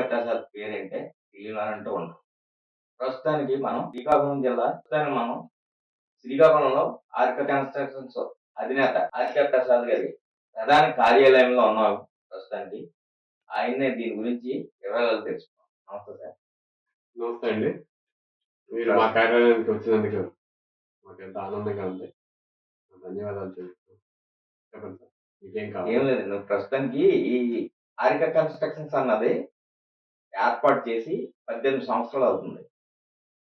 ప్రసాద్ పేరేంటే తెలియనంటూ ఉంటాం. ప్రస్తుతానికి మనం శ్రీకాకుళం జిల్లా ప్రస్తుతానికి మనం శ్రీకాకుళంలో ఆర్క కన్స్ట్రక్షన్స్ అధినేత ఆర్క ప్రసాద్ గారి ప్రధాన కార్యాలయంలో ఉన్నాం ప్రస్తుతానికి. ఆయన్నే దీని గురించి వివరాలు తెలుసుకున్నాం నమస్తే సార్. నమస్తే అండి. మీరు మా కార్యాలయానికి వచ్చినందుకు మాకు ఎంత ఆనందంగా ఉంది ధన్యవాదాలు తెలుపుతున్నాం చెప్పండి సార్. మీకేం ఏం కావాలి లేదు నువ్వు ప్రస్తుతానికి ఈ ఆరిక కన్స్ట్రక్షన్స్ అన్నది ఏర్పాటు చేసి పద్దెనిమిది సంవత్సరాలు అవుతుంది.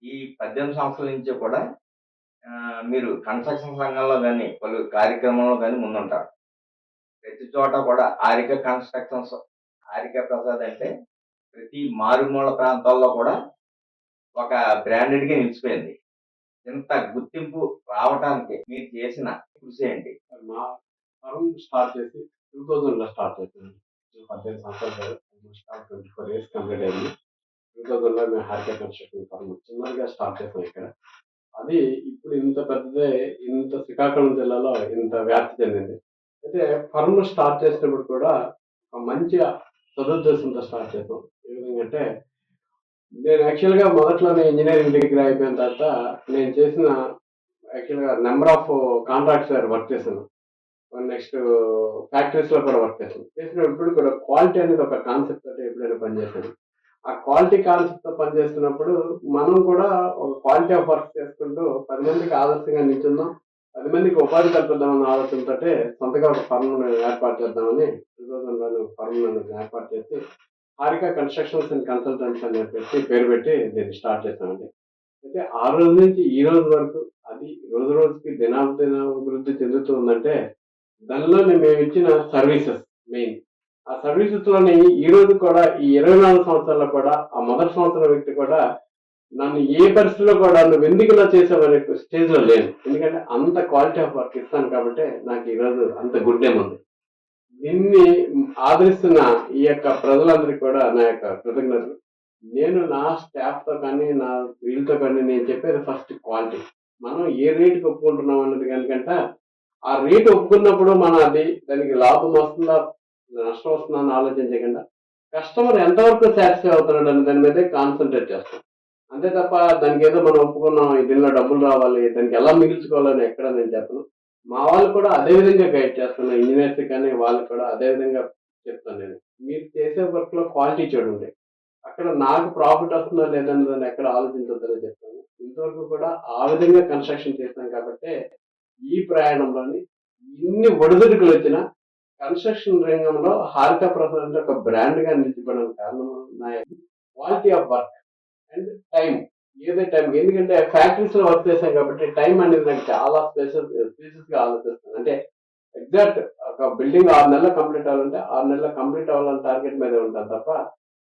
ఈ పద్దెనిమిది సంవత్సరాల నుంచి కూడా మీరు కన్స్ట్రక్షన్ రంగంలో కానీ పలు కార్యక్రమంలో కానీ ముందుంటారు. ప్రతి చోట కూడా ఆరిక కన్స్ట్రక్షన్స్ ఆరిక ప్రసాద్ అంటే ప్రతి మారుమూల ప్రాంతాల్లో కూడా ఒక బ్రాండెడ్గా నిలిచిపోయింది. ఇంత గుర్తింపు రావటానికి మీరు చేసిన కృషి ఏంటి? మా స్టార్ట్ చేసి టూ థౌజండ్లో స్టార్ట్ చేసింది పద్దెనిమిది సంవత్సరాలు ట్వంటీ ఫోర్ ఇయర్స్ కంప్లీట్ అయింది టూ థౌజండ్ మేము హార్కే కన్స్ట్రక్షన్ ఫర్మ్ చిన్నగా స్టార్ట్ చేసాం ఇక్కడ అది ఇప్పుడు ఇంత పెద్దదే ఇంత శ్రీకాకుళం జిల్లాలో ఇంత వ్యాప్తి చెందింది అయితే ఫర్మ్ స్టార్ట్ చేసినప్పుడు కూడా ఒక మంచి సదుద్దేశంతో స్టార్ట్ చేసాం ఏ విధంగా అంటే నేను యాక్చువల్గా మొదట్లోనే ఇంజనీరింగ్ డిగ్రీ అయిపోయిన తర్వాత నేను చేసిన యాక్చువల్గా నెంబర్ ఆఫ్ కాంట్రాక్ట్స్ వర్క్ చేశాను నెక్స్ట్ ఫ్యాక్టరీస్లో కూడా వర్క్ చేశాను చేసినప్పుడు కూడా క్వాలిటీ అనేది ఒక కాన్సెప్ట్ తోటి ఎప్పుడైనా పనిచేశాను ఆ క్వాలిటీ కాన్సెప్ట్తో పనిచేస్తున్నప్పుడు మనం కూడా ఒక క్వాలిటీ ఆఫ్ వర్క్ చేసుకుంటూ పది మందికి ఆదర్శంగా నిల్చుందాం పది మందికి ఉపాధి కల్పిద్దామన్న ఆలోచనతో సొంతగా ఒక ఫర్మ్ ఏర్పాటు చేద్దామని టూ థౌసండ్లో ఫర్మ్ ఏర్పాటు చేసి హారిక కన్స్ట్రక్షన్స్ అండ్ కన్సల్టెంట్స్ అని చెప్పేసి పేరు పెట్టి దీన్ని స్టార్ట్ చేశామండి అయితే ఆ రోజు నుంచి ఈ రోజు వరకు అది రోజు రోజుకి దినాభిదిన అభివృద్ధి చెందుతూ ఉందంటే దానిలో మేము ఇచ్చిన సర్వీసెస్ మెయిన్ ఆ సర్వీసెస్లోని ఈ రోజు కూడా ఈ ఇరవై నాలుగు సంవత్సరాల్లో కూడా ఆ మొదటి సంవత్సరం వ్యక్తి కూడా నన్ను ఏ పరిస్థితిలో కూడా నువ్వు ఎందుకు ఇలా చేసావనే స్టేజ్లో లేను ఎందుకంటే అంత క్వాలిటీ ఆఫ్ వర్క్ ఇస్తాను కాబట్టి నాకు ఈ రోజు అంత గుడ్ నేమ్ ఉంది. దీన్ని ఆదరిస్తున్న ఈ యొక్క ప్రజలందరికీ కూడా నా యొక్క కృతజ్ఞతలు. నేను నా స్టాఫ్తో కానీ నా వీళ్ళతో కానీ నేను చెప్పేది ఫస్ట్ క్వాలిటీ మనం ఏ రేటుకి ఒప్పుకుంటున్నాం అన్నది కనుకంట ఆ రేటు ఒప్పుకున్నప్పుడు మన అది దానికి లాభం వస్తుందా? నష్టం వస్తుందా అని ఆలోచించకుండా కస్టమర్ ఎంతవరకు సాటిస్ఫై అవుతున్నాడు అనే దాని మీదే కాన్సన్ట్రేట్ చేస్తాం. అంతే తప్ప దానికి ఏదో మనం ఒప్పుకున్నాం దీనిలో డబ్బులు రావాలి దానికి ఎలా మిగిల్చుకోవాలని ఎక్కడ నేను చెప్పను. మా వాళ్ళు కూడా అదే విధంగా గైడ్ చేస్తున్నా ఇంజనీర్స్ కానీ వాళ్ళు కూడా అదే విధంగా చెప్తాను నేను. మీరు చేసే వర్క్లో క్వాలిటీ చూడండి. అక్కడ నాకు ప్రాఫిట్ వస్తుందా లేదన్నదాన్ని ఎక్కడ ఆలోచించొద్దని చెప్తాను. ఇంతవరకు కూడా ఆ విధంగా కన్స్ట్రక్షన్ చేస్తాం కాబట్టి ఈ ప్రయాణంలోని ఇన్ని ఒడిదుడుకులు వచ్చినా కన్స్ట్రక్షన్ రంగంలో హారిక ప్రసాద్ అంటే ఒక బ్రాండ్గా నిలిచిపోవడం కారణం నా quality of work and time ఏదో టైం ఎందుకంటే ఫ్యాక్టరీస్లో వర్క్ చేశాం కాబట్టి టైం అనేది నాకు చాలా స్పెషల్ స్పేసెస్గా ఆలోచిస్తాను. అంటే ఎగ్జాక్ట్ ఒక బిల్డింగ్ ఆరు నెలలు కంప్లీట్ అవ్వాలంటే ఆరు నెలలు కంప్లీట్ అవ్వాలని టార్గెట్ మీద ఉంటాను తప్ప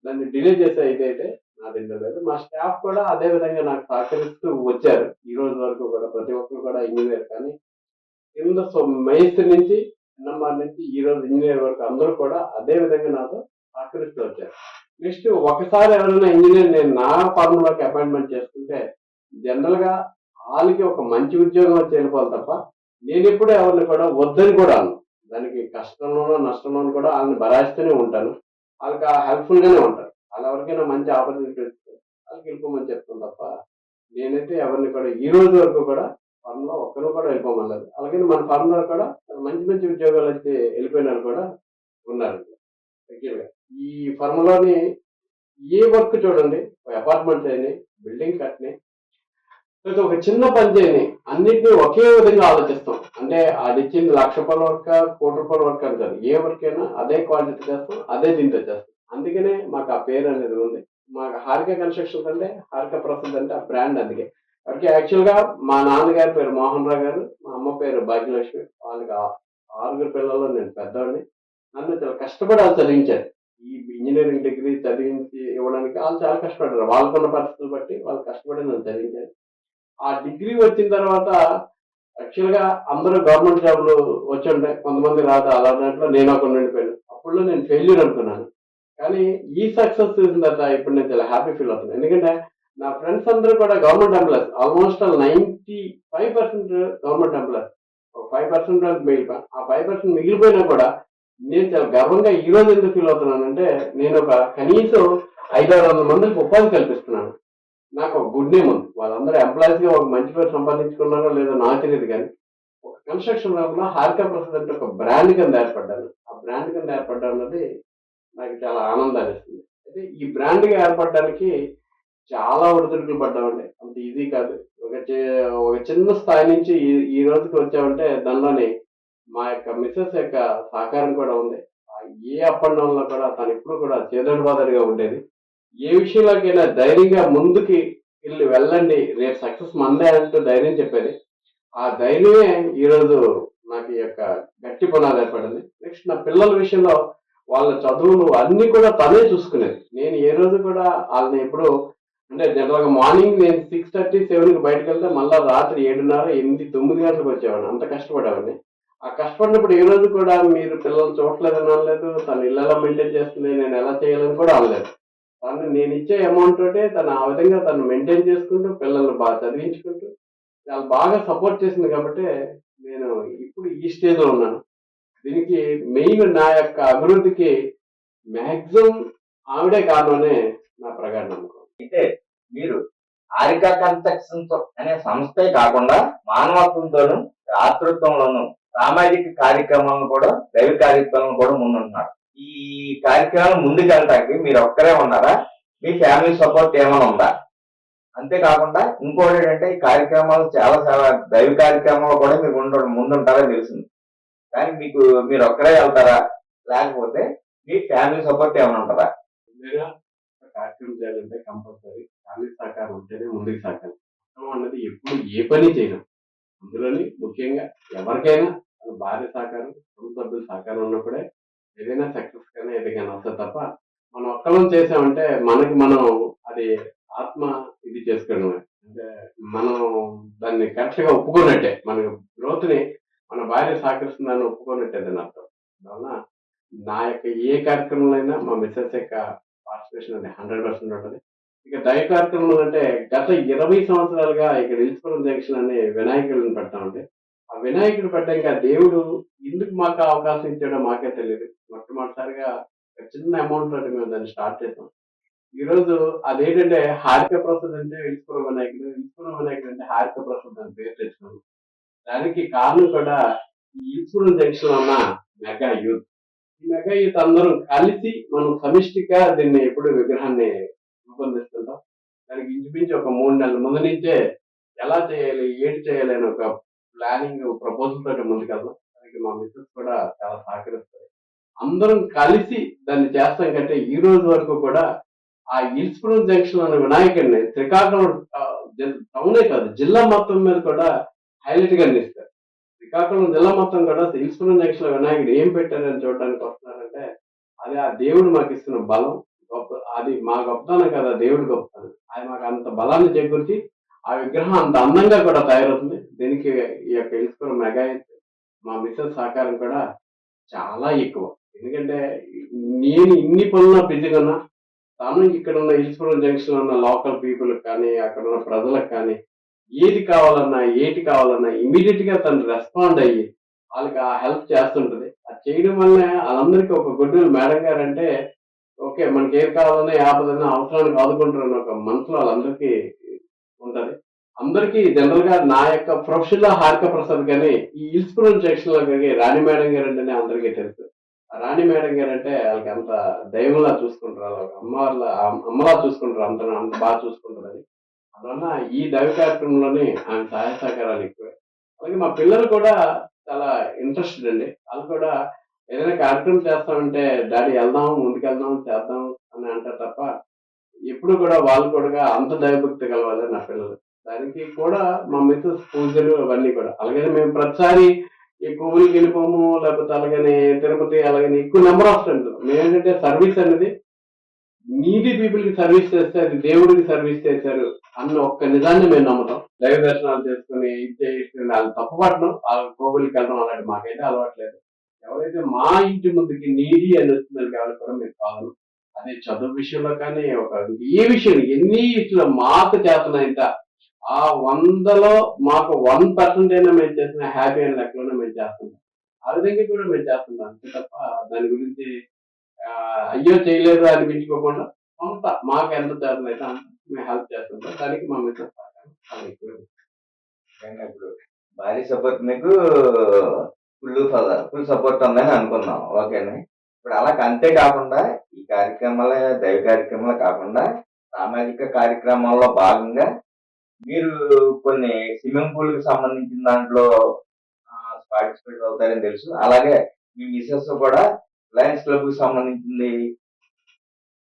దాన్ని డిలే చేసే ఇదైతే నా దగ్గర లేదు మా స్టాఫ్ కూడా అదే విధంగా నాకు సహకరిస్తూ వచ్చారు. ఈ రోజు వరకు కూడా ప్రతి ఒక్కరు కూడా ఇంజనీర్ కానీ కింద సో మేస్త్రి నుంచి ఎన్ఎంఆర్ నుంచి ఈ రోజు ఇంజనీర్ వరకు అందరూ కూడా అదే విధంగా నాతో సహకరిస్తూ వచ్చారు. నెక్స్ట్ ఒకసారి ఎవరైనా ఇంజనీర్ నేను నా ఫార్ములాకి అపాయింట్మెంట్ చేసుకుంటే జనరల్గా వాళ్ళకి ఒక మంచి ఉద్యోగం వచ్చి వెళ్ళిపోవాలి తప్ప నేను ఎప్పుడు ఎవరిని కూడా వద్దని కూడా అను దానికి కష్టంలోనో నష్టంలోనూ కూడా వాళ్ళని భరాయిస్తూనే ఉంటాను. వాళ్ళకి హెల్ప్ఫుల్ గానే ఉంటాను. వాళ్ళు ఎవరికైనా మంచి ఆపర్చునిటీ వాళ్ళకి వెళ్ళిపోమని చెప్తాను తప్ప నేనైతే ఎవరిని కూడా ఈ రోజు వరకు కూడా ఫార్మ్లో ఒక్కరు కూడా వెళ్ళిపోమన్నారు అలాగే మన ఫర్మ్లో కూడా మంచి మంచి ఉద్యోగాలు అయితే వెళ్ళిపోయినారు కూడా ఉన్నారు. రెగ్యులర్గా ఈ ఫర్మ్లోని ఏ వర్క్ చూడండి అపార్ట్మెంట్స్ అయినాయి బిల్డింగ్ కట్టినాయి. లేదా ఒక చిన్న పని చేయని అన్నింటినీ ఒకే విధంగా ఆలోచిస్తాం. అంటే అది ఇచ్చింది లక్ష రూపాయల వర్క్ కోటి రూపాయల వర్క్ అని కాదు ఏ వర్క్ అయినా అదే క్వాలిటీ చేస్తాం అదే దీంతో చేస్తాం. అందుకనే మాకు ఆ పేరు అనేది ఉంది. మాకు హారిక కన్స్ట్రక్షన్స్ అంటే హారిక ప్రసాద్ అంటే ఆ బ్రాండ్ అందుకే. ఓకే యాక్చువల్గా మా నాన్నగారి పేరు మోహన్ రావు గారు మా అమ్మ పేరు భాగ్యలక్ష్మి. వాళ్ళకి ఆరుగురు పిల్లల్లో నేను పెద్దవాడిని నన్ను చాలా కష్టపడి వాళ్ళు చదివించారు. ఈ ఇంజనీరింగ్ డిగ్రీ చదివించి ఇవ్వడానికి వాళ్ళు చాలా కష్టపడ్డారు. వాళ్ళకున్న పరిస్థితులు బట్టి వాళ్ళు కష్టపడి నన్ను చదివించారు. ఆ డిగ్రీ వచ్చిన తర్వాత యాక్చువల్గా అందరూ గవర్నమెంట్ జాబ్లు వచ్చి ఉంటాయి. కొంతమంది రాదు. అలా దాంట్లో నేను ఒక ఉండిపోయాను. అప్పుడు నేను ఫెయిల్యూర్ అనుకున్నాను. కానీ ఈ సక్సెస్ చూసిన తర్వాత ఇప్పుడు నేను చాలా హ్యాపీ ఫీల్ అవుతున్నాను ఎందుకంటే నా ఫ్రెండ్స్ అందరూ కూడా government employees almost ninety five percent government employees ఒక ఫైవ్ పర్సెంట్ మిగిలిపోయి ఆ ఫైవ్ పర్సెంట్ మిగిలిపోయినా కూడా నేను చాలా గర్వంగా ఈ రోజు ఎందుకు ఫీల్ అవుతున్నానంటే నేను ఒక కనీసం ఐదారు వందల మందికి ఉపాధి కల్పిస్తున్నాను. నాకు ఒక గుడ్ నేమ్ ఉంది. వాళ్ళందరూ ఎంప్లాయీస్గా ఒక మంచి పేరు సంపాదించుకున్నారో లేదో నాకు తెలియదు కానీ ఒక కన్స్ట్రక్షన్ రంగంలో హార్కా ప్రసాద్ అంటే ఒక బ్రాండ్ కింద ఏర్పడ్డాను. ఆ బ్రాండ్ కింద ఏర్పడ్డా అన్నది నాకు చాలా ఆనందాన్ని ఇస్తుంది అయితే ఈ బ్రాండ్గా ఏర్పడడానికి చాలా ఒడిదుడుకులు పడ్డామండి. అంత ఈజీ కాదు. ఒక ఒక చిన్న స్థాయి నుంచి ఈ ఈ రోజుకి వచ్చామంటే దానిలోని మా యొక్క మిస్సెస్ యొక్క సహకారం కూడా ఉంది. ఆ ఏ అప్పండంలో కూడా తను ఎప్పుడు కూడా చేదోడు బాదడిగా ఉండేది. ఏ విషయంలోకైనా ధైర్యంగా ముందుకి వెళ్ళి వెళ్ళండి. రేపు సక్సెస్ మందే అంటూ ధైర్యం చెప్పేది. ఆ ధైర్యమే ఈరోజు నాకు ఈ యొక్క గట్టి పునాది ఏర్పడింది. నెక్స్ట్ నా పిల్లల విషయంలో వాళ్ళ చదువులు అన్ని కూడా తనే చూసుకునేది. నేను ఏ రోజు కూడా వాళ్ళని ఎప్పుడు అంటే జనరల్గా మార్నింగ్ నేను సిక్స్ థర్టీ సెవెన్కి బయటకు వెళ్తే మళ్ళీ రాత్రి ఏడున్నర ఎనిమిది తొమ్మిది గంటలకు వచ్చేవాడిని. అంత కష్టపడేవాడిని. ఆ కష్టపడినప్పుడు ఏ రోజు కూడా మీరు పిల్లలు చూడలేదని అనలేదు తను ఇళ్ళలో మెయింటైన్ చేస్తుంది నేను ఎలా చేయాలని కూడా అనలేదు. తను నేను ఇచ్చే అమౌంట్ తోటే తను ఆ విధంగా తను మెయింటైన్ చేసుకుంటూ పిల్లల్ని బాగా చదివించుకుంటూ చాలా బాగా సపోర్ట్ చేసింది కాబట్టి నేను ఇప్పుడు ఈ స్టేజ్లో ఉన్నాను. దీనికి మెయిన్ నా యొక్క అభివృద్ధికి మ్యాక్సిమం ఆవిడే కారణమనే నా ప్రగాఢ నమ్మకం. అయితే మీరు ఆరికా కన్స్ట్రక్షన్స్ అనే సంస్థే కాకుండా మానవత్వంతోనూ రాతృత్వంలోను సామాజిక కార్యక్రమాలను కూడా దైవ కార్యక్రమాలను కూడా ముందుంటున్నారు. ఈ కార్యక్రమాలు ముందుకెళ్ళటానికి మీరు ఒక్కరే ఉన్నారా? మీ ఫ్యామిలీ సపోర్ట్ ఏమైనా ఉందా? అంతేకాకుండా ఇంకోటి ఏంటంటే ఈ కార్యక్రమాలు చాలా చాలా దైవ కార్యక్రమాలు కూడా మీరు ఉండడం ముందుంటారని తెలిసింది. కానీ మీకు మీరు ఒక్కరే వెళ్తారా? లేకపోతే మీ ఫ్యామిలీ సపోర్ట్ ఏమైనా ఉంటుందా? ముందుగా కార్యక్రమం చేయాలంటే కంపల్సరీ ఫ్యామిలీ సహకారం ఉంటేనే ముందుకు సాగాలి. అన్నది ఎప్పుడు ఏ పని చేయడం అందులోని ముఖ్యంగా ఎవరికైనా భార్య సహకారం కుటుంబ సభ్యుల సహకారం ఉన్నప్పుడే ఏదైనా సక్సెస్ కానీ ఏదైనా వస్తుంది తప్ప మనం ఒక్కరం చేసామంటే మనకి మనం అది ఆత్మ ఇది చేసుకోవడమే. అంటే మనం దాన్ని కరెక్ట్గా ఒప్పుకున్నట్టే. మన గ్రోత్ని మన భార్య సహకరిస్తుందని ఒప్పుకున్నట్టే దాని అర్థం. అందువలన నా యొక్క ఏ కార్యక్రమంలో అయినా మా మిస్సెస్ యొక్క పార్టిసిపేషన్ అనేది హండ్రెడ్ పర్సెంట్ ఉంటుంది. ఇక దయ కార్యక్రమం అంటే గత ఇరవై సంవత్సరాలుగా ఇక్కడ ఇల్స్పురం జంక్షన్ అనే వినాయకుడిని పెడతామండి ఆ వినాయకుడు పెట్టాక దేవుడు ఎందుకు మాకు అవకాశం ఇచ్చాడో మాకే తెలియదు. మొట్టమొదటిసారిగా చిన్న అమౌంట్ తోటి మేము దాన్ని స్టార్ట్ చేసాం. ఈరోజు అదేంటంటే హారిక ప్రసాద్ అంటే ఇల్స్పురం వినాయకుడు ఇల్స్పురం వినాయకుడు అంటే హారిక ప్రసాద్ అని పేరు తెచ్చుకున్నాం. దానికి కారణం కూడా ఈ జంక్షన్ ఉన్న మెగా యూత్. ఈ మెగా యూత్ అందరం కలిసి మనం సమిష్టిగా దీన్ని ఎప్పుడు విగ్రహాన్ని రూపొందిస్తుంటాం. దానికి ఇంచుమించు ఒక మూడు నెలల ముందు నుంచే ఎలా చేయాలి ఏంటి చేయాలి అని ఒక ప్లానింగ్ ప్రపోజల్ తోటి ముందుకెళ్దాం. దానికి మా మిస్సెస్ కూడా చాలా సహకరిస్తారు అందరం కలిసి దాన్ని చేస్తాం కంటే ఈ రోజు వరకు కూడా ఆ ఇల్స్పురం జంక్షన్ అనే వినాయకుడిని శ్రీకాకుళం టౌనే కాదు జిల్లా మొత్తం మీద కూడా హైలైట్గా అందిస్తారు. శ్రీకాకుళం జిల్లా మొత్తం కూడా ఇల్స్పురం జంక్షన్ వినాయకుడు ఏం పెట్టారని చూడడానికి వస్తున్నారంటే అది ఆ దేవుడు మాకు ఇస్తున్న బలం గొప్ప అది మా గొప్పతనం కదా దేవుడి గొప్పతనం. అది మాకు అంత బలాన్ని చేకూర్చి ఆ విగ్రహం అంత అందంగా కూడా తయారవుతుంది. దీనికి ఈ యొక్క ఇల్స్పురం మెగా మా మిస్సెస్ సహకారం కూడా చాలా ఎక్కువ. ఎందుకంటే నేను ఇన్ని పనులు బిజీగా ఉన్నా తాను ఇక్కడ ఉన్న ఇల్స్పురం జంక్షన్ ఉన్న లోకల్ పీపుల్ కానీ అక్కడ ఉన్న ప్రజలకు కానీ ఏది కావాలన్నా ఏటి కావాలన్నా ఇమీడియట్గా తను రెస్పాండ్ అయ్యి వాళ్ళకి ఆ హెల్ప్ చేస్తుంటది. అది చేయడం వల్ల వాళ్ళందరికీ ఒక గుడ్ మేడం గారు అంటే ఓకే మనకి ఏది కావాలన్నా ఆపదన్నా అవసరానికి ఆదుకుంటారని ఒక మనసులో వాళ్ళందరికీ ఉంటది. అందరికీ జనరల్గా నా యొక్క ప్రొఫెషనల్ హారిక ప్రసాద్ కానీ ఈ ఇల్స్పురం సెక్షన్లో కానీ రాణి మేడం గారు అంటేనే అందరికీ తెలుసు. రాణి మేడం గారు అంటే వాళ్ళకి అంత దైవంలా చూసుకుంటారు. వాళ్ళ అమ్మవాళ్ళ అమ్మలా చూసుకుంటారు. అంత అంత బాగా చూసుకుంటారు అది అందువల్ల ఈ దైవ కార్యక్రమంలోనే ఆమె సహాయ సహకారాలు ఎక్కువే అలాగే మా పిల్లలు కూడా చాలా ఇంట్రెస్టెడ్ అండి. వాళ్ళు కూడా ఏదైనా కార్యక్రమం చేస్తామంటే డాడీ వెళ్దాం ముందుకెళ్దాం చేద్దాం అని అంటారు తప్ప ఎప్పుడు కూడా వాళ్ళు కూడా అంత దైవభక్తి కలవాలి నా పిల్లలు. దానికి కూడా మా మిస్సెస్ పూజలు అవన్నీ కూడా. అలాగే మేము ప్రతిసారి ఈ పువ్వులకి వెళ్ళిపోము లేకపోతే అలాగని తిరుపతి అలాగని ఎక్కువ నెంబర్ ఆఫ్ టైమ్స్ మేము ఏంటంటే సర్వీస్ అనేది నీటి పీపుల్కి సర్వీస్ చేస్తే అది దేవుడికి సర్వీస్ చేశారు అన్న ఒక్క నిజాన్ని మేము నమ్ముతాం. దైవ దర్శనాలు చేసుకుని ఇది చేసుకుని వాళ్ళు తప్పుపడడం వాళ్ళ కోవిలికి వెళ్ళడం అలాంటి మాకైతే అలవాట్లేదు. ఎవరైతే మా ఇంటి ముందుకి నీడి అని వస్తుందని కాబట్టి కూడా మీరు కావాలి అదే చదువు విషయంలో కానీ ఒక ఏ విషయం ఎన్ని ఇట్లా మాకు చేతనంత ఆ వందలో మాకు వన్ పర్సెంట్ అయినా మేము చేసిన హ్యాపీ అయిన లెక్కలోనే మేము చేస్తున్నాం. ఆ విధంగా కూడా మేము చేస్తున్నాం. అంతే తప్ప దాని గురించి అయ్యో చేయలేదు అనిపించుకోకుండా కొంత మాకు ఎంత చేతనైతే అంత మేము హెల్ప్ చేస్తుంటాం. దానికి మా మిత్ర ఇప్పుడు భారీ సపోర్ట్ మీకు ఫుల్ ఫుల్ సపోర్ట్ ఉందని అనుకున్నాం ఓకేనే ఇప్పుడు అలా అంతే కాకుండా ఈ కార్యక్రమాల దైవ కార్యక్రమాలు కాకుండా సామాజిక కార్యక్రమాల్లో భాగంగా మీరు కొన్ని స్విమ్మింగ్ పూల్కి సంబంధించిన దాంట్లో పార్టిసిపేట్ అవుతారని తెలుసు. అలాగే మీ మిసెస్ కూడా లయన్స్ క్లబ్కి సంబంధించింది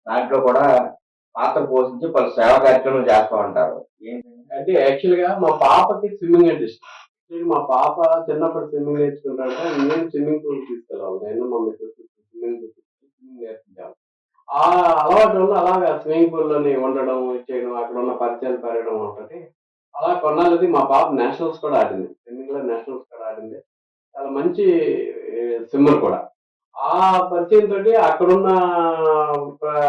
దాంట్లో కూడా పాత్ర పోషించి పలు సేవా కార్యక్రమాలు చేస్తూ ఉంటారు. ఏంటంటే అంటే యాక్చువల్గా మా పాపకి స్విమ్మింగ్ అంటే ఇష్టం. మా పాప చిన్నప్పుడు స్విమ్మింగ్ నేర్చుకుంటాంటే నేను స్విమ్మింగ్ పూల్ తీసుకెళ్ళాలి. నేను మా మిస్సెస్ స్విమ్మింగ్ పూల్ స్విమ్మింగ్ నేర్పించాలి. ఆ అలవాటు వల్ల అలాగా స్విమ్మింగ్ పూల్లోని ఉండడం చేయడం అక్కడ ఉన్న పరిచయాలు పెరగడం ఒకటి. అలా కొన్నాళ్ళది మా పాప నేషనల్స్ కూడా ఆడింది. స్విమ్మింగ్లో నేషనల్స్ కూడా ఆడింది. చాలా మంచి స్విమ్మర్ కూడా. ఆ పరిచయం తోటి అక్కడున్న ప-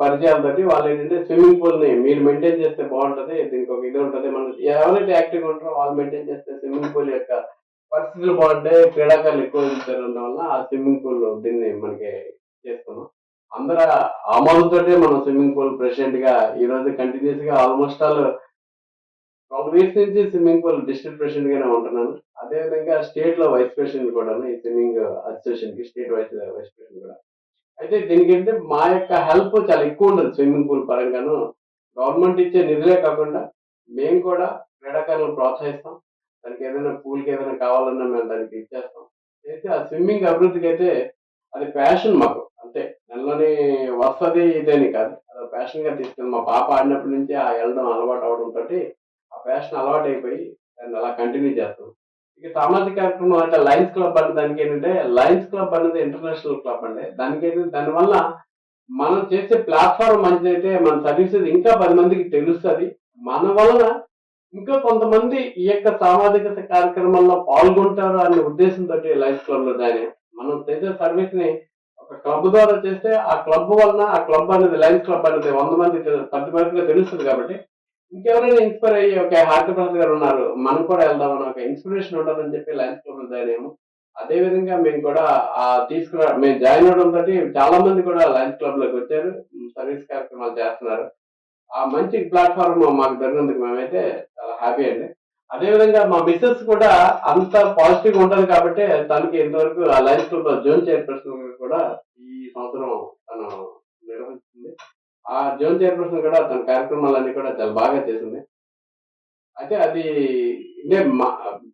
పరిచయాలతోటి వాళ్ళు ఏంటంటే స్విమ్మింగ్ పూల్ని మీరు మెయింటైన్ చేస్తే బాగుంటది దీనికి ఒక ఇది ఉంటది. మనం ఎవరైతే యాక్టివ్ ఉంటారో వాళ్ళు మెయింటైన్ చేస్తే స్విమ్మింగ్ పూల్ యొక్క పరిస్థితులు బాగుంటాయి క్రీడాకారులు ఎక్కువ ఉండడం వల్ల ఆ స్విమ్మింగ్ పూల్ దీన్ని మనకి చేస్తున్నాం. అందరూ ఆమోదంతో మనం స్విమ్మింగ్ పూల్ ప్రెసిడెంట్గా ఈ రోజు కంటిన్యూస్గా ఆల్మోస్ట్ ఆల్ ఒక వీక్ నుంచి స్విమ్మింగ్ పూల్ డిస్ట్రిక్ట్ ప్రెసిడెంట్ గానే ఉంటున్నాను. అదే విధంగా స్టేట్లో వైస్ ప్రెసిడెంట్ కూడా ఈ స్విమ్మింగ్ అసోసియేషన్కి స్టేట్ వైస్ వైస్ ప్రెసిడెంట్ కూడా. అయితే దీనికి మా యొక్క హెల్ప్ చాలా ఎక్కువ ఉండదు స్విమ్మింగ్ పూల్ పరంగాను. గవర్నమెంట్ ఇచ్చే నిధులే కాకుండా మేము కూడా క్రీడాకారులను ప్రోత్సహిస్తాం. దానికి ఏదైనా పూల్కి ఏదైనా కావాలన్నా మేము దానికి ఇచ్చేస్తాం. అయితే ఆ స్విమ్మింగ్ అభివృద్ధికి అయితే అది ప్యాషన్ మాకు. అంతే. నెలలోని వస్తుంది ఇదేని కాదు. అది ప్యాషన్గా తీసుకెళ్ళి మా పాప ఆడినప్పటి నుంచి ఆ వెళ్ళడం అలవాటు అవడం ఫ్యాషన్ ప్యాషన్ అలవాటు అయిపోయి దాన్ని అలా కంటిన్యూ చేస్తాం. ఇక సామాజిక కార్యక్రమం అంటే లయన్స్ క్లబ్ అంటే దానికి ఏంటంటే లయన్స్ క్లబ్ అనేది ఇంటర్నేషనల్ క్లబ్ అండి. దానికి ఏంటంటే దానివల్ల మనం చేసే ప్లాట్ఫామ్ మంచిదైతే మన సర్వీసెస్ ఇంకా పది మందికి తెలుస్తుంది. మన వలన ఇంకా కొంతమంది ఈ యొక్క సామాజిక కార్యక్రమాల్లో పాల్గొంటారు అనే ఉద్దేశంతో లైఫ్ క్లబ్లో జాయిన్ మనం చేసే సర్వీస్ని ఒక క్లబ్ ద్వారా చేస్తే ఆ క్లబ్ వలన ఆ క్లబ్ అనేది లైన్స్ క్లబ్ అనేది వంద మంది పది మందిలో తెలుస్తుంది కాబట్టి ఇంకెవరైనా ఇన్స్పైర్ అయ్యి ఒక హార్ట్ ప్రసాద్ గారు ఉన్నారు మనం కూడా వెళ్దాం అని ఒక ఇన్స్పిరేషన్ ఉండాలని చెప్పి లైన్స్ క్లబ్లో జాయిన్ అయ్యాము. అదే విధంగా మేము కూడా ఆ తీసుకురా మేము జాయిన్ అవడం తోటి చాలా మంది కూడా లయన్స్ క్లబ్లోకి వచ్చారు సర్వీస్ కార్యక్రమాలు చేస్తున్నారు. ఆ మంచి ప్లాట్ఫామ్ మాకు దొరికినందుకు మేమైతే చాలా హ్యాపీ అండి. అదే విధంగా మా మిస్సెస్ కూడా అంత పాజిటివ్ ఉంటుంది కాబట్టి తనకి ఇంతవరకు ఆ లైన్స్ క్లబ్లో జోన్ చైర్పర్సన్ కూడా ఈ సంవత్సరం తను నిర్వహించింది ఆ జోన్ చైర్పర్సన్ కూడా తన కార్యక్రమాలన్నీ కూడా చాలా బాగా చేసింది. అయితే అది అంటే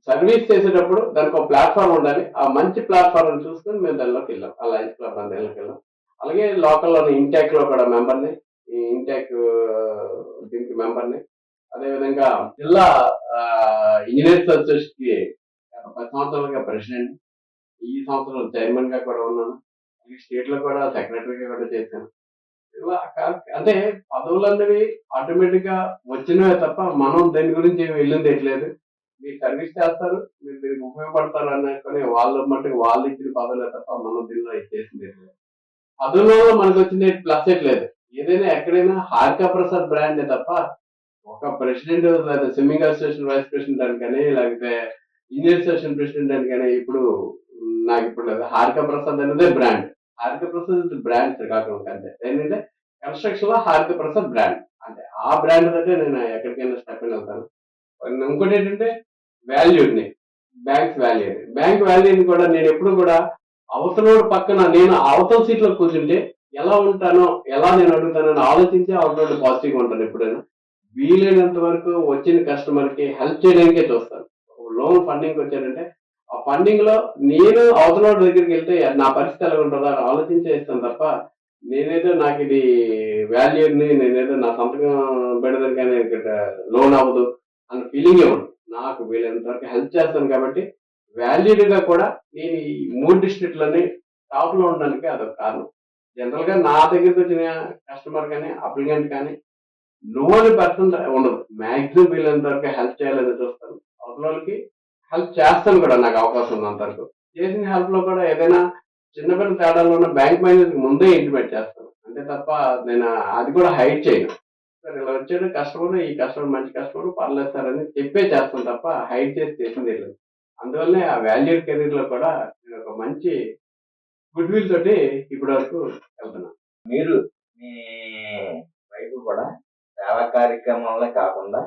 సర్వీస్ చేసేటప్పుడు దానికి ఒక ప్లాట్ఫామ్ ఉండాలి. ఆ మంచి ప్లాట్ఫామ్ చూసుకొని మేము దానిలోకి వెళ్ళాం. ఆ లయన్స్ క్లబ్ దానిలోకి వెళ్ళాం. అలాగే లోకల్లోని ఇంటాక్లో కూడా మెంబర్ని ఈ ఇంటాక్ దీనికి మెంబర్ని. అదేవిధంగా జిల్లా ఇంజనీర్స్ అసోసియేషన్కి పది సంవత్సరాలుగా ప్రెసిడెంట్ ఈ సంవత్సరం చైర్మన్గా కూడా ఉన్నాను. స్టేట్లో కూడా సెక్రటరీగా కూడా చేశాను. అంటే పదవులు అనేవి ఆటోమేటిక్గా వచ్చినవే తప్ప మనం దేని గురించి ఏమి వెళ్ళింది ఎట్లేదు? మీరు సర్వీస్ చేస్తారు మీరు దీనికి ఉపయోగపడతారు అనుకొని వాళ్ళ మట్టుకు వాళ్ళు ఇచ్చిన పదవులే తప్ప మనం దీనిలో చేసింది లేదు పదవులలో మనకు వచ్చింది ప్లస్ లేదు ఏదైనా ఎక్కడైనా హారికా ప్రసాద్ బ్రాండే తప్ప ఒక ప్రెసిడెంట్ లేదా స్విమ్మింగ్ అసోసియేషన్ వైస్ ప్రెసిడెంట్ అని కానీ లేకపోతే ఇండియన్ అసోసియేషన్ ప్రెసిడెంట్ అని కానీ ఇప్పుడు నాకు ఇప్పుడు లేదు. హారికా ప్రసాద్ అనేదే బ్రాండ్. హారిక ప్రసాద్ బ్రాండ్ శ్రీకాకుళం అంతే. ఏంటంటే కన్స్ట్రక్షన్లో హారిక ప్రసాద్ బ్రాండ్ అంటే ఆ బ్రాండ్ తోటే నేను ఎక్కడికైనా స్టెప్ వెళ్తాను ఇంకోటి ఏంటంటే వాల్యూని బ్యాంక్ వాల్యూ బ్యాంక్ వాల్యూని కూడా నేను ఎప్పుడు కూడా అవతలోడు పక్కన నేను అవతల సీట్లో కూర్చుంటే ఎలా ఉంటానో ఎలా నేను అడుగుతానని ఆలోచించి అవతలోడు పాజిటివ్గా ఉంటాను ఎప్పుడైనా. వీలైనంత వరకు వచ్చిన కస్టమర్కి హెల్ప్ చేయడానికే చూస్తాను. లోన్ ఫండింగ్ వచ్చారంటే ఆ ఫండింగ్లో నేను అవతల దగ్గరికి వెళ్తే నా పరిస్థితి ఎలా ఉంటుందో ఆలోచించేస్తాను ఆలోచించే ఇస్తాను తప్ప నేనేదో నాకు ఇది వాల్యూని నేనేదో నా సంతకం పెడదాను కానీ ఇక్కడ లోన్ అవ్వదు అన్న ఫీలింగ్ ఇవ్వను నాకు వీలైనంత వరకు హెల్ప్ చేస్తాను కాబట్టి వాల్యూడ్గా కూడా నేను ఈ మూడు డిస్ట్రిక్ట్లని టాప్లో ఉండడానికి అదొక కారణం. జనరల్గా నా దగ్గరికి వచ్చిన కస్టమర్ కానీ అప్లికెంట్ కానీ నో అని పర్సన్ ఉండదు. మాక్సిమం వీళ్ళంతవరకు వరకు హెల్ప్ చేయాలని చూస్తాను. అవతల వాళ్ళకి హెల్ప్ చేస్తాను కూడా నాకు అవకాశం ఉంది అంతవరకు చేసిన హెల్ప్లో కూడా ఏదైనా చిన్నపిల్ల తేడాలో ఉన్న బ్యాంక్ మేనేజర్ ముందే ఇంటిమేట్ చేస్తాను. అంతే తప్ప నేను అది కూడా హైడ్ చేయను. సార్ ఇలా వచ్చాడు కస్టమర్ ఈ కస్టమర్ మంచి కస్టమర్ పర్లేదు సార్ అని చెప్పే చేస్తాను తప్ప హైడ్ చేసి చేసింది లేదు. అందువల్లే ఆ వాల్యూడ్ కెరీర్లో కూడా నేను ఒక మంచి గుడ్ విల్ తోటి ఇప్పటి వరకు వెళ్తున్నాను. మీరు మీ వైపు కూడా సేవా కార్యక్రమాలే కాకుండా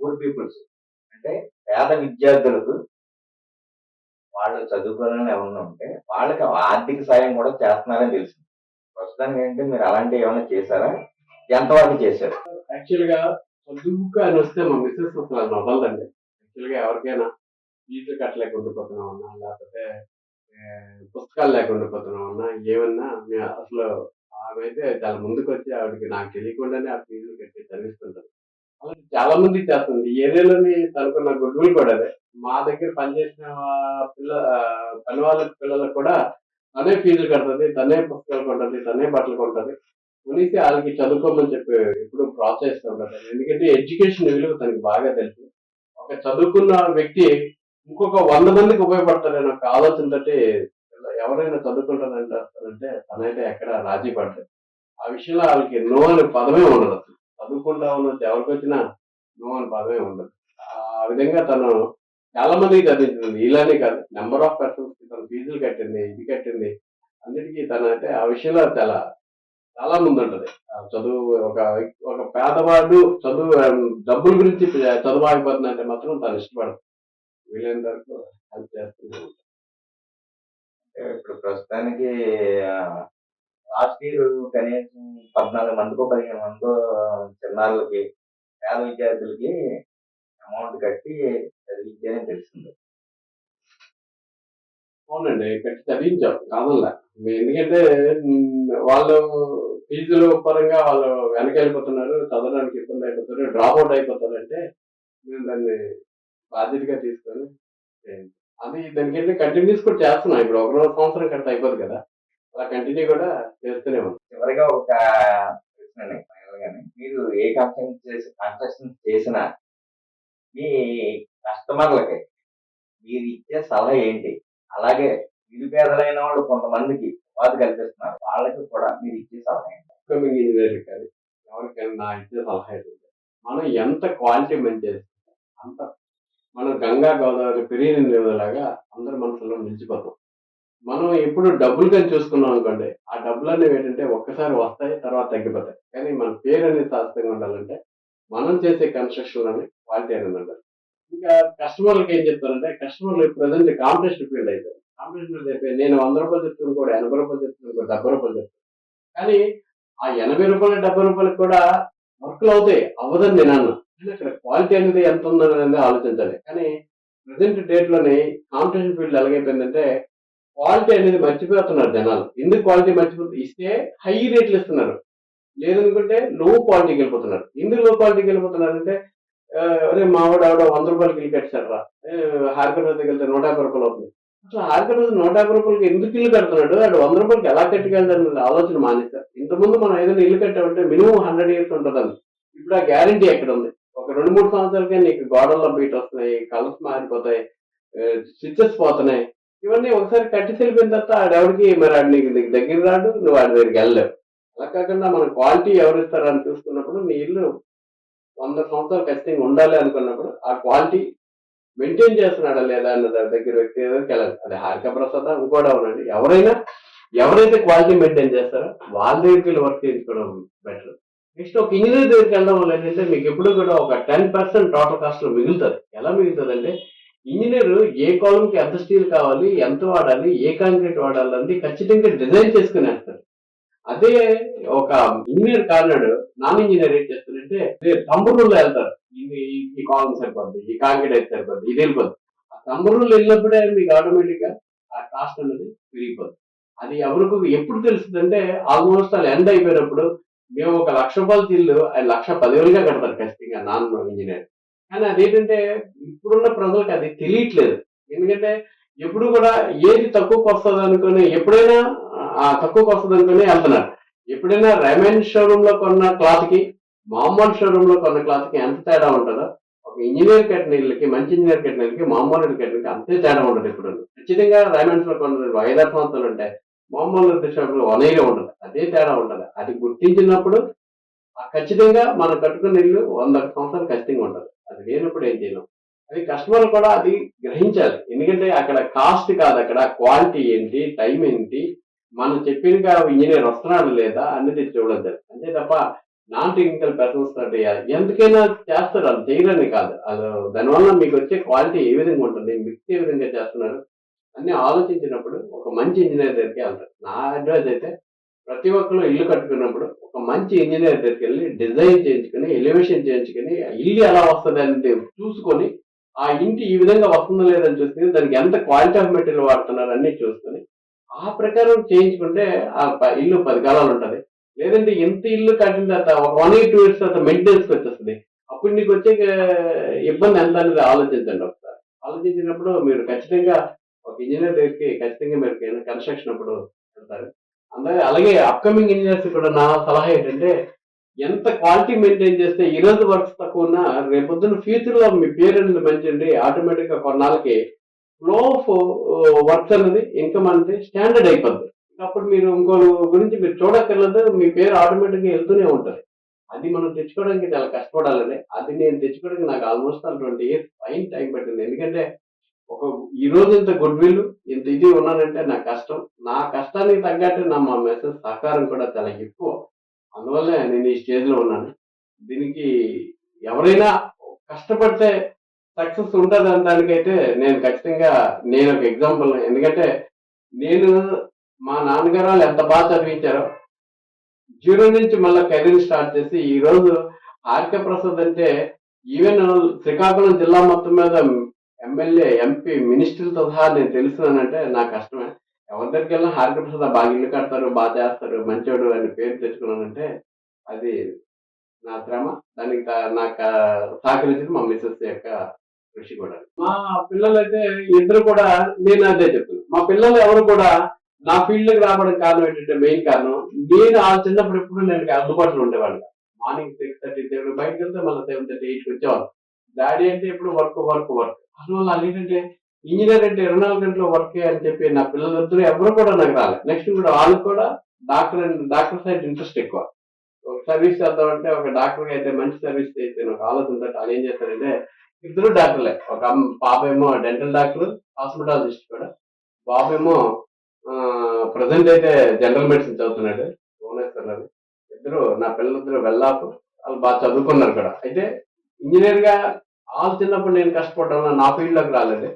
పూర్ పీపుల్స్ అంటే పేద విద్యార్థులకు వాళ్ళు చదువుకోవాలని ఎవరైనా ఉంటే వాళ్ళకి ఆర్థిక సాయం కూడా చేస్తున్నారని తెలిసింది. ప్రస్తుతానికి ఏంటంటే మీరు అలాంటివి ఏమైనా చేశారా? ఎంతవరకు చేశారు? యాక్చువల్గా చదువుకు అని వస్తే మా మిస్సెస్ అసలు అది వదలదండి. యాక్చువల్గా ఎవరికైనా ఫీజు కట్టలేక ఉండిపోతున్నాం అన్నా లేకపోతే పుస్తకాలు లేక ఉండిపోతున్నాం అన్నా ఏమన్నా అసలు ఆమె అయితే చాలా ముందుకు వచ్చి ఆవిడకి నాకు తెలియకుండానే ఆ ఫీజులు కట్టి చదివిస్తుంటారు చాలా మంది చేస్తుంది. ఈ ఏరియాలోని తనకున్న గుడ్వులు కూడా అదే మా దగ్గర పనిచేసిన పిల్ల పని వాళ్ళ పిల్లలకు కూడా తనే ఫీజులు కడుతుంది తనే పుస్తకాలు కొంటుంది తనే బట్టలు కొంటుంది. కొనిసి వాళ్ళకి చదువుకోమని చెప్పి ఎప్పుడు ప్రోత్సహిస్తూ ఉంటారు ఎందుకంటే ఎడ్యుకేషన్ విలువ తనకి బాగా తెలుసు. ఒక చదువుకున్న వ్యక్తి ఇంకొక వంద మందికి ఉపయోగపడతారని ఒక ఆలోచనతోటి ఎవరైనా చదువుకుంటారంటే తనైతే ఎక్కడ రాజీ పడతారు ఆ విషయంలో వాళ్ళకి నో అనే పదమే ఉండదు చదువుకుంటా ఉన్నది ఎవరికి వచ్చినా నో అని పదమే ఉండదు. ఆ విధంగా తను చాలా మందికి చదివించింది ఇలానే కాదు నెంబర్ ఆఫ్ పర్సన్స్ తన ఫీజులు కట్టింది ఇది కట్టింది. అన్నిటికీ తన అంటే ఆ విషయంలో చాలా చాలా ముందు ఉంటది. ఆ చదువు ఒక ఒక పేదవాడు చదువు డబ్బుల గురించి చదువు అంటే మాత్రం తను ఇష్టపడదు. వీలైనంత వరకు హెల్ప్ చేస్తుంది ఇప్పుడు ప్రస్తుతానికి లాస్ట్ ఇయర్ కనీసం పద్నాలుగు మందికో పదిహేను మందికో చిన్నారులకి పేద విద్యార్థులకి అమౌంట్ కట్టి చదివించారని తెలిసింది అవునండి కట్టి చదివించాం కాదల్లా ఎందుకంటే వాళ్ళు ఫీజుల పరంగా వాళ్ళు వెనకెళ్ళిపోతున్నారు చదవడానికి ఇబ్బంది అయిపోతారు డ్రాప్ అవుట్ అయిపోతారంటే మేము దాన్ని బాధ్యతగా తీసుకొని అది దానికంటే కంటిన్యూస్ కూడా చేస్తున్నాం. ఇప్పుడు ఒక రోజు సంవత్సరం కడితే అయిపోదు కదా. అలా కంటిన్యూ కూడా చేస్తూనే ఉన్నాం చివరిగా ఒక ప్రశ్న అండి గానే. మీరు ఏ కన్స్ట్రక్షన్ చేసి కన్స్ట్రక్షన్ చేసినా మీ కస్టమర్లకి మీరు ఇచ్చే సలహా ఏంటి? అలాగే నిరుపేదలైన వాళ్ళు కొంతమందికి ఉపాధి కల్పిస్తున్నారు. వాళ్ళకి కూడా మీరు ఇచ్చే సలహా ఏంటి? అప్కమింగ్ ఇంజనీర్ కానీ ఎవరికైనా నా ఇచ్చే సలహా ఏంటంటే మనం ఎంత క్వాలిటీ మెయింటైన్ అంత మనం గంగా గోదావరి పెరిగిన లాగా అందరి మనసులో నిలిచిపోతాం. మనం ఎప్పుడు డబ్బులు కానీ చూసుకున్నాం అనుకోండి ఆ డబ్బులు అనేవి ఏంటంటే ఒక్కసారి వస్తాయి తర్వాత తగ్గిపోతాయి. కానీ మన పేరు అనేది శాశ్వతంగా ఉండాలంటే మనం చేసే కన్స్ట్రక్షన్ అనేది క్వాలిటీ అనేది ఉండాలి. ఇంకా కస్టమర్లకు ఏం చెప్తారంటే కస్టమర్లు ప్రజెంట్ కాంపిటీషన్ ఫీల్డ్ అవుతారు కాంపిటీషన్ ఫీల్డ్ అయిపోయి నేను వంద రూపాయలు చెప్తున్నాను కూడా ఎనభై రూపాయలు చెప్తున్నాను కూడా డెబ్బై రూపాయలు చెప్తాను కానీ ఆ ఎనభై రూపాయలు డెబ్బై రూపాయలకు కూడా వర్క్లు అవుతాయి అవ్వదని నేను అన్నా. కానీ అక్కడ క్వాలిటీ అనేది ఎంత ఉందనేది ఆలోచించాలి. కానీ ప్రజెంట్ డేట్లోని కాంపిటీషన్ ఫీల్డ్ ఎలాగైపోయిందంటే క్వాలిటీ అనేది మర్చిపోతున్నారు జనాలు. ఎందుకు క్వాలిటీ మర్చిపోతుంది ఇస్తే హై రేట్లు ఇస్తున్నారు. లేదనుకుంటే లో క్వాలిటీకి వెళ్ళిపోతున్నారు. ఎందుకు లో క్వాలిటీకి వెళ్ళిపోతున్నారు అంటే అదే అరే మావాడు ఆవిడ వంద రూపాయలకి ఇల్లు కట్టారా హార్కర్ దగ్గరికి వెళ్తే నూట యాభై రూపాయలు అవుతుంది. అసలు హార్కట్ నూట యాభై రూపాయలకి ఎందుకు ఇల్లు కడుతున్నాడు? వాడు వంద రూపాయలకి ఎలా కట్టుకెళ్తాడు ఆలోచన మానేస్తారు ఇంతకుముందు మనం ఏదైనా ఇల్లు కట్టామంటే మినిమం హండ్రెడ్ ఇయర్స్ ఉంటుందని ఇప్పుడు ఆ గ్యారంటీ ఎక్కడ ఉంది? ఒక రెండు మూడు సంవత్సరాలకే నీకు గోడల్లో బీట్ వస్తున్నాయి కలర్స్ మారిపోతాయి స్విచ్చెస్ పోతున్నాయి. ఇవన్నీ ఒకసారి కట్టి వెళ్ళిపోయిన తర్వాత ఆడెవరికి మరి ఆడు నీకు నీకు దగ్గర రాడు నువ్వు వాడి దగ్గరికి వెళ్ళలేవు. అలా కాకుండా మన క్వాలిటీ ఎవరు ఇస్తారని చూసుకున్నప్పుడు నీ ఇల్లు వంద సంవత్సరాలు ఖచ్చితంగా ఉండాలి అనుకున్నప్పుడు ఆ క్వాలిటీ మెయింటైన్ చేస్తున్నాడా లేదా అన్న దాని దగ్గర వ్యక్తి దగ్గరికి వెళ్ళాలి. అది హారిక ప్రసాద్ ఇంకోటి అవునండి ఎవరైనా ఎవరైతే క్వాలిటీ మెయింటైన్ చేస్తారో వాళ్ళ దగ్గరికి వెళ్ళి వర్క్ చేయించుకోవడం బెటర్ నెక్స్ట్ ఒక ఇంజనీర్ దగ్గరికి వెళ్ళడం వల్ల ఏంటంటే మీకు ఎప్పుడు కూడా ఒక టెన్ పర్సెంట్ టోటల్ కాస్ట్లో మిగులుతుంది. ఎలా మిగులుతుంది అంటే ఇంజనీర్ ఏ కాలంకి ఎంత స్టీల్ కావాలి ఎంత వాడాలి ఏ కాంక్రీట్ వాడాలి అనేది ఖచ్చితంగా డిజైన్ చేసుకునేస్తారు. అదే ఒక ఇంజనీర్ కారణాడు నాన్ ఇంజనీర్ ఏం చేస్తారంటే తంబురుల్లో వెళ్తారు. ఇది ఈ- ఈ కాలం సరిపోద్ది ఈ కాంక్రీట్ అయితే సరిపోద్ది ఇది వెళ్ళిపోద్ది. ఆ తంబురులు వెళ్ళినప్పుడే మీకు ఆటోమేటిక్గా ఆ కాస్ట్ అనేది పెరిగిపోద్ది. అది ఎవరికి ఎప్పుడు తెలుస్తుంది అంటే ఆల్మోస్ట్ వాళ్ళు ఎండ్ అయిపోయినప్పుడు మేము ఒక లక్ష రూపాయలు ఇల్లు ఆయన లక్ష పదివేలుగా కడతారు ఖచ్చితంగా నాన్ ఇంజనీర్. కానీ అదేంటంటే ఇప్పుడున్న ప్రజలకు అది తెలియట్లేదు. ఎందుకంటే ఎప్పుడు కూడా ఏది తక్కువకు వస్తుంది అనుకుని ఎప్పుడైనా ఆ తక్కువకు వస్తుంది అనుకుని వెళ్తున్నారు. ఎప్పుడైనా రైమండ్ షోరూమ్లో కొన్న క్లాత్కి మామూలు షోరూమ్లో కొన్న క్లాత్కి ఎంత తేడా ఉంటుందో ఒక ఇంజనీర్ కట్టినీళ్ళకి మంచి ఇంజనీర్ కట్టినీళ్ళకి మామూలు కట్టినీళ్ళకి అంతే తేడా ఉండదు ఇప్పుడు. ఖచ్చితంగా రైమండ్స్లో కొన్న ఐదారు సంవత్సరాలు ఉంటాయి మామూలు షాప్లో వన్ ఇయర్ అదే తేడా ఉండదు అది గుర్తించినప్పుడు ఖచ్చితంగా మనం కట్టుకున్న ఇల్లు వంద సంవత్సరాలు ఖచ్చితంగా ఉంటుంది అది లేనప్పుడు ఏం చేయలేం. అది కస్టమర్ కూడా అది గ్రహించాలి. ఎందుకంటే అక్కడ కాస్ట్ కాదు అక్కడ క్వాలిటీ ఏంటి టైం ఏంటి మనం చెప్పినగా ఇంజనీర్ వస్తున్నాడు లేదా అనేది చూడడం అంతే తప్ప నాన్ టెక్నికల్ పర్సన్స్ తోటి ఎందుకైనా చేస్తారు అది చేయరని కాదు. అది దానివల్ల మీకు వచ్చే క్వాలిటీ ఏ విధంగా ఉంటుంది మిక్స్ ఏ విధంగా చేస్తున్నారు అన్ని ఆలోచించినప్పుడు ఒక మంచి ఇంజనీర్ దగ్గరికి వెళ్తారు. నా అడ్వైజ్ అయితే ప్రతి ఒక్కరు ఇల్లు కట్టుకున్నప్పుడు ఒక మంచి ఇంజనీర్ దగ్గరికి వెళ్ళి డిజైన్ చేయించుకొని ఎలివేషన్ చేయించుకొని ఇల్లు ఎలా వస్తుంది అనేది చూసుకొని ఆ ఇంటి ఈ విధంగా వస్తుందో లేదని చూసుకుని దానికి ఎంత క్వాలిటీ ఆఫ్ మెటీరియల్ వాడుతున్నారు అన్ని చూసుకొని ఆ ప్రకారం చేయించుకుంటే ఆ ప- ఇల్లు పది కాలాలు ఉంటుంది. లేదంటే ఎంత ఇల్లు కట్టిన తర్వాత ఒక వన్ ఇయర్ టూ ఇయర్స్ తర్వాత మెయింటెనెన్స్కి వచ్చేస్తుంది. అప్పుడు నీకు వచ్చే ఇబ్బంది ఎంత అనేది ఆలోచించండి ఒకసారి. ఆలోచించినప్పుడు మీరు ఖచ్చితంగా ఒక ఇంజనీర్ దగ్గరికి ఖచ్చితంగా మీరు కన్స్ట్రక్షన్ అప్పుడు వెళ్తారు. అలాగే అలాగే అప్కమింగ్ ఇంజనీర్స్ కూడా నా సలహా ఏంటంటే ఎంత క్వాలిటీ మెయింటైన్ చేస్తే ఈ రోజు వర్క్స్ తక్కువ ఉన్నా రేపొద్దున ఫ్యూచర్లో మీ పేరు అనేది మంచి ఆటోమేటిక్గా కొన్నాళ్ళకి ఫ్లో వర్క్స్ అనేది ఇన్కమ్ అనేది స్టాండర్డ్ అయిపోద్ది. అప్పుడు మీరు ఇంకో గురించి మీరు చూడక్కర్లేదు మీ పేరు ఆటోమేటిక్గా వెళ్తూనే ఉంటుంది. అది మనం తెచ్చుకోవడానికి చాలా కష్టపడాలండి అది నేను తెచ్చుకోవడానికి నాకు almost twenty years fine time పట్టింది. ఎందుకంటే ఒక ఈ రోజు ఇంత గుడ్ విల్ ఇంత ఇది ఉన్నానంటే నా కష్టం. నా కష్టానికి తగ్గట్టు నా మా మెసేజ్ సహకారం కూడా చాలా ఎక్కువ. అందువల్ల నేను ఈ స్టేజ్లో ఉన్నాను. దీనికి ఎవరైనా కష్టపడితే సక్సెస్ ఉంటుంది అనడానికైతే నేను ఖచ్చితంగా నేను ఒక ఎగ్జాంపుల్ ఎందుకంటే నేను మా నాన్నగారు వాళ్ళు ఎంత బాగా చదివించారో జీరో నుంచి మళ్ళీ కెరీర్ స్టార్ట్ చేసి ఈ రోజు ఆర్కే ప్రసాద్ అంటే ఈవెన్ శ్రీకాకుళం జిల్లా మొత్తం మీద ఎమ్మెల్యే ఎంపీ మినిస్టర్లతో సహా నేను తెలుసునంటే నా కష్టమే. ఎవరి దగ్గరికి వెళ్ళినా ప్రసాద్ బాగా ఇల్లు కడతారు బాగా చేస్తారు మంచోడు అని పేరు తెచ్చుకున్నానంటే అది నా శ్రమ. దానికి తా- నాకు సహకరించింది మా మిస్సెస్ యొక్క కృషి కూడా. మా పిల్లలు అయితే ఇద్దరు కూడా నేను అదే చెప్తున్నాను మా పిల్లలు ఎవరు కూడా నా ఫీల్డ్కి రావడానికి కారణం ఏంటంటే మెయిన్ కారణం నేను ఆ చిన్నప్పుడు ఎప్పుడు నేను అందుబాటులో ఉండేవాడిని మార్నింగ్ సిక్స్ థర్టీ సెవెన్ బయటకు వెళ్తే మళ్ళీ సెవెన్ థర్టీ వచ్చేవాళ్ళు. డాడీ అంటే ఇప్పుడు వర్క్ వర్క్ వర్క్. అసలు వాళ్ళు ఏంటంటే ఇంజనీర్ అంటే ఇరవై నాలుగు గంటలు వర్కే అని చెప్పి నా పిల్లలిద్దరూ ఎవరు కూడా నాకు రాలేదు. నెక్స్ట్ కూడా వాళ్ళకి కూడా డాక్టర్ డాక్టర్ సైడ్ ఇంట్రెస్ట్ ఎక్కువ. ఒక సర్వీస్ చేద్దామంటే ఒక డాక్టర్ అయితే మంచి సర్వీస్ అయితే ఒక ఆలోచన వాళ్ళు ఏం చేస్తారంటే ఇద్దరు డాక్టర్లే. ఒక అమ్మ- పాప ఏమో డెంటల్ డాక్టర్ హాస్పిటాలజిస్ట్ కూడా. బాబు ఏమో ప్రజెంట్ అయితే జనరల్ మెడిసిన్ చదువుతున్నాడు భువనేశ్వర్ ఇద్దరు నా పిల్లలిద్దరు వెళ్ళాపు వాళ్ళు బాగా చదువుకున్నారు కూడా. అయితే ఇంజనీర్గా వాళ్ళు చిన్నప్పుడు నేను కష్టపడ్డాను నా ఫీల్డ్లోకి రాలేదు.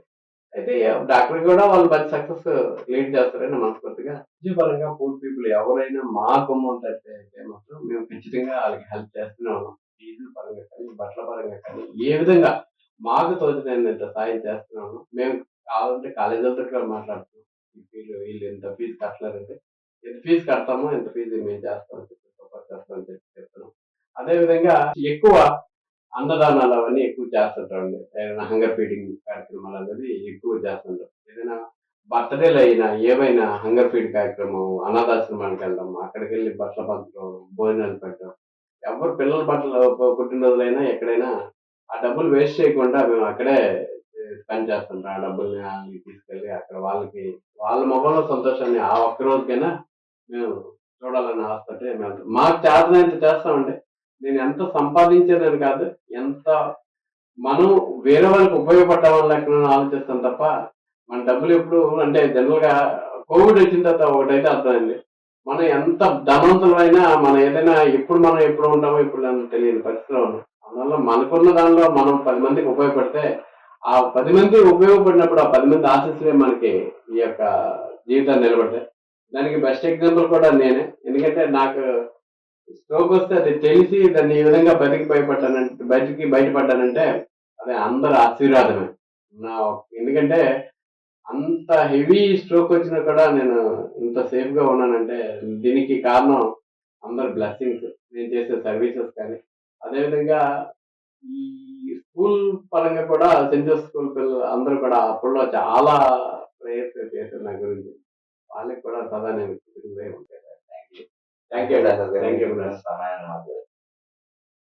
అయితే డాక్టర్ కూడా వాళ్ళు మంచి సక్సెస్ లీడ్ చేస్తారని మనస్ఫూర్తిగా విజయపరంగా పూర్ పీపుల్ ఎవరైనా మా అమౌంట్ అయితే మాత్రం మేము ఖచ్చితంగా వాళ్ళకి హెల్ప్ చేస్తూనే ఉన్నాం. ఫీజుల పరంగా కానీ బట్టల పరంగా కానీ ఏ విధంగా మాకు తోచినంత సాయం చేస్తున్నాము మేము కావాలంటే కాలేజీలతో కూడా మాట్లాడుతున్నాం. వీళ్ళు వీళ్ళు ఎంత ఫీజు కట్టలేదంటే ఎంత ఫీజు కడతామో ఎంత ఫీజు మేము చేస్తామని చెప్పి సపోర్ట్ చేస్తామని చెప్పి చెప్తున్నాం. అదేవిధంగా ఎక్కువ అన్నదానాలు అవన్నీ ఎక్కువ చేస్తుంటారండి. ఏదైనా హంగర్ ఫీడింగ్ కార్యక్రమాలు అనేది ఎక్కువ చేస్తుంటాం ఏదైనా బర్త్డేలు అయినా ఏవైనా హంగర్ ఫీడ్ కార్యక్రమం అనాథాశ్రమానికి వెళ్ళడం అక్కడికి వెళ్ళి బట్టల పంచడం భోజనాలు పెట్టడం ఎవరు పిల్లల బట్టలు పుట్టినరోజులైనా ఎక్కడైనా ఆ డబ్బులు వేస్ట్ చేయకుండా మేము అక్కడే స్పెండ్ చేస్తుంటాం. ఆ డబ్బుల్ని వాళ్ళకి తీసుకెళ్ళి అక్కడ వాళ్ళకి వాళ్ళ మొబైల్లో సంతోషాన్ని ఆ ఒక్క రోజుకైనా మేము చూడాలని ఆశపడి మేము మాకు చేతనైతే చేస్తామండి. నేను ఎంత సంపాదించేదని కాదు ఎంత మనం వేరే వాళ్ళకి ఉపయోగపడ్డ వాళ్ళ నేను ఆలోచిస్తాం తప్ప మన డబ్బులు ఎప్పుడు అంటే జనరల్గా కోవిడ్ వచ్చిన తర్వాత ఒకటైతే అర్థమైంది. మనం ఎంత ధనవంతులైనా మనం ఏదైనా ఎప్పుడు మనం ఎప్పుడు ఉంటామో ఇప్పుడు మనం తెలియని పరిస్థితిలో ఉన్నాం. అందువల్ల మనకున్న దానిలో మనం పది మందికి ఉపయోగపడితే ఆ పది మంది ఉపయోగపడినప్పుడు ఆ పది మంది ఆశీస్సులే మనకి ఈ యొక్క జీవితాన్ని నిలబడతాయి. దానికి బెస్ట్ ఎగ్జాంపుల్ కూడా నేనే. ఎందుకంటే నాకు స్ట్రోక్ వస్తే అది తెలిసి దాన్ని ఈ విధంగా బతికి భయపడ్డానంటే బయటికి బయటపడ్డానంటే అదే అందరి ఆశీర్వాదమే. నా ఎందుకంటే అంత హెవీ స్ట్రోక్ వచ్చినా కూడా నేను ఇంత సేఫ్గా ఉన్నానంటే దీనికి కారణం అందరి బ్లెస్సింగ్స్. నేను చేసే సర్వీసెస్ కానీ అదేవిధంగా ఈ స్కూల్ పరంగా కూడా సెంట్ జోసెఫ్ స్కూల్ పిల్లలు అందరూ కూడా అప్పుడులో చాలా ప్రేయర్స్ చేశారు నా గురించి. వాళ్ళకి కూడా సదా నేను ఉంటాను. Thank you. Thank you. Gracias.